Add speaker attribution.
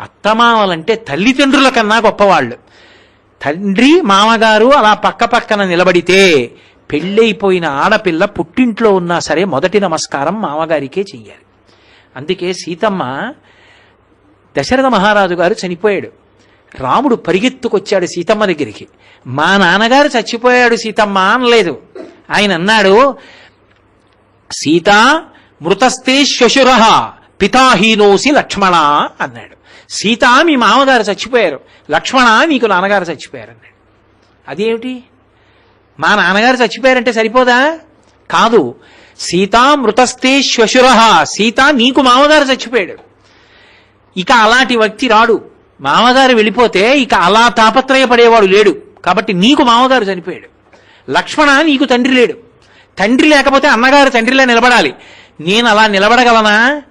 Speaker 1: అత్తమామలంటే తల్లిదండ్రుల కన్నా గొప్పవాళ్ళు. తండ్రి మామగారు అలా పక్క పక్కన నిలబడితే పెళ్ళైపోయిన ఆడపిల్ల పుట్టింట్లో ఉన్నా సరే మొదటి నమస్కారం మామగారికే చెయ్యాలి. అందుకే సీతమ్మ దశరథ మహారాజు గారు చనిపోయాడు. రాముడు పరిగెత్తుకొచ్చాడు సీతమ్మ దగ్గరికి. మా నాన్నగారు చచ్చిపోయాడు సీతమ్మ అనలేదు. ఆయన అన్నాడు సీత మృతస్తే శ్వశుర పితాహీనోసి లక్ష్మణ అన్నాడు. సీత మీ మామగారు చచ్చిపోయారు. లక్ష్మణ నీకు నాన్నగారు చచ్చిపోయారు అన్నాడు. అదేమిటి? మా నాన్నగారు చచ్చిపోయారంటే సరిపోదా? కాదు. సీతా మృతస్థే శ్వశుర. సీత నీకు మామగారు చచ్చిపోయాడు. ఇక అలాంటి వ్యక్తి రాడు. మామగారు వెళ్ళిపోతే ఇక అలా తాపత్రయపడేవాడు లేడు. కాబట్టి నీకు మామగారు చనిపోయాడు. లక్ష్మణ నీకు తండ్రి లేడు. తండ్రి లేకపోతే అన్నగారు తండ్రిలా నిలబడాలి. నేను అలా నిలబడగలనా?